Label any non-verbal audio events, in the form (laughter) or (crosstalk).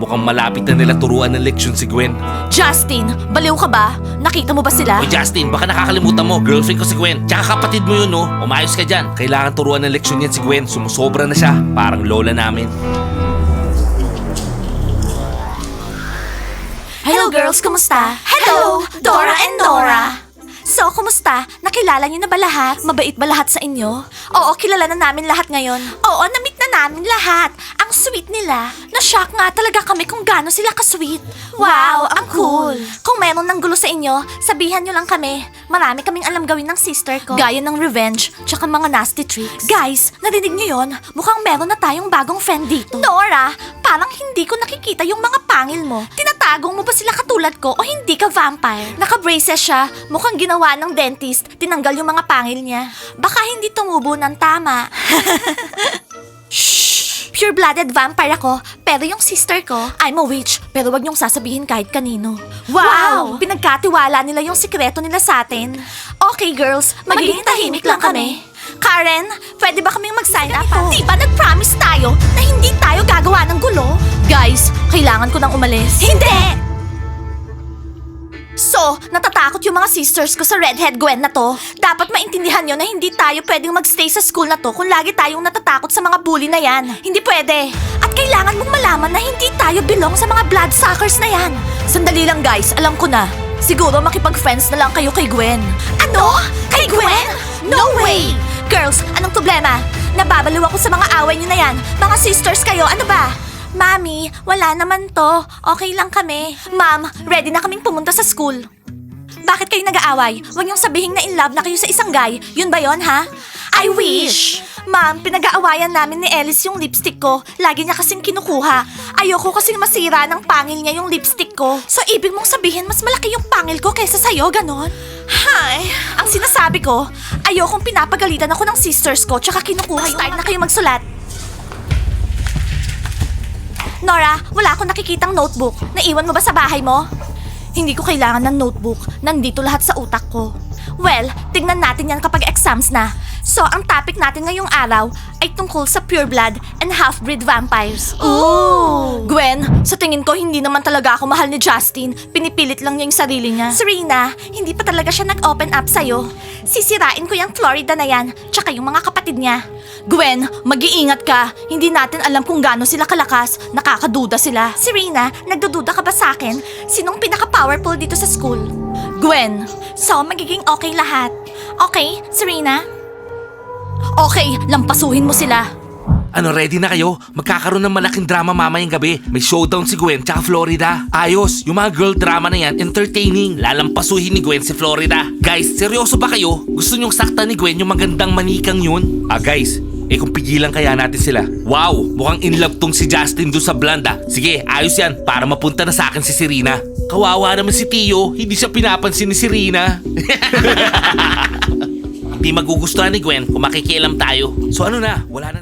mukhang malapit na nila turuan ng leksyon si Gwen. Justin, baliw ka ba? Nakita mo ba sila? O Justin, baka nakakalimutan mo, girlfriend ko si Gwen. Tsaka kapatid mo yun, no? Umayos ka dyan. Kailangan turuan ng leksyon yan si Gwen. Sumusobra na siya. Parang lola namin. Hello girls, kumusta? Hello, Dora and Nora. So, kumusta? Nakilala niyo na ba lahat? Mabait ba lahat sa inyo? Oo, kilala na namin lahat ngayon. Oo, na-meet na namin lahat. Ang sweet nila. Na-shock nga talaga kami kung gaano sila ka-sweet. Wow, ang cool. Kung meron ng gulo sa inyo, sabihan niyo lang kami. Marami kaming alam gawin ng sister ko. Gaya ng revenge, tsaka mga nasty tricks. Guys, narinig niyo yon? Mukhang meron na tayong bagong friend dito. Nora, parang hindi ko nakikita yung mga pangil mo. Tinatagong mo ba sila katulad ko o hindi ka vampire? Naka-braces siya, mukhang ginawa ng dentist, tinanggal yung mga pangil niya. Baka hindi tumubo ng tama. (laughs) Shh! Pure-blooded vampire ako, pero yung sister ko, I'm a witch, pero wag niyong sasabihin kahit kanino. Wow! Pinagkatiwala nila yung sikreto nila sa atin. Okay, girls, magiging tahimik lang kami. Karen, pwede ba kaming mag-sign up? Di ba nag-promise tayo na hindi tayo gagawa ng gulo? Guys, kailangan ko nang umalis. Hindi! So, natatakot yung mga sisters ko sa Redhead Gwen na to. Dapat maintindihan nyo na hindi tayo pwedeng magstay sa school na to kung lagi tayong natatakot sa mga bully na yan. Hindi pwede. At kailangan mong malaman na hindi tayo belong sa mga bloodsuckers na yan. Sandali lang guys, alam ko na. Siguro makipag-friends na lang kayo kay Gwen. Ano? Kay Gwen? No way! Girls, anong problema? Nababaliw ako sa mga away nyo na yan. Mga sisters kayo, ano ba? Mami, wala naman to. Okay lang kami. Ma'am, ready na kaming pumunta sa school. Bakit kayo nag-aaway? Huwag niyong sabihin na in love na kayo sa isang guy. Yun ba yon ha? I wish! Ma'am, pinag-aawayan namin ni Ellis yung lipstick ko. Lagi niya kasing kinukuha. Ayoko kasing masira ng pangil niya yung lipstick ko. So, ibig mong sabihin mas malaki yung pangil ko kaysa sa'yo, ganon? Hay, ang sinasabi ko, ayokong pinapagalitan ako ng sisters ko tsaka kinukuha yung... Start na kayo magsulat. Nora, wala akong nakikitang notebook. Naiwan mo ba sa bahay mo? Hindi ko kailangan ng notebook. Nandito lahat sa utak ko. Well, tignan natin yan kapag exams na. So, ang topic natin ngayong araw ay tungkol sa pureblood and half-breed vampires. Ooh! Gwen, sa tingin ko hindi naman talaga ako mahal ni Justin. Pinipilit lang niya yung sarili niya. Serena, hindi pa talaga siya nag-open up sa'yo. Sisirain ko yung Florida na yan, tsaka yung mga kapatid niya. Gwen, mag-iingat ka. Hindi natin alam kung gaano sila kalakas. Nakakaduda sila. Serena, nagdududa ka ba sa akin? Sinong pinaka-powerful dito sa school? Gwen. So, magiging okay lahat. Okay, Serena? Okay, lampasuhin mo sila. Ano, ready na kayo? Magkakaroon ng malaking drama mamayang gabi. May showdown si Gwen tsaka Florida. Ayos, yung mga girl drama na yan, entertaining. Lalampasuhin ni Gwen si Florida. Guys, seryoso ba kayo? Gusto nyong sakta ni Gwen yung magandang manikang yun? Ah guys, eh kung pigilan kaya natin sila. Wow, mukhang in love tong si Justin doon sa blonde ah. Sige, ayos yan para mapunta na sa akin si Serena. Kawawa naman si Tio, hindi siya pinapansin ni Serena. (laughs) Hindi magugustuhan ni Gwen kung makikialam tayo. So ano na, wala na.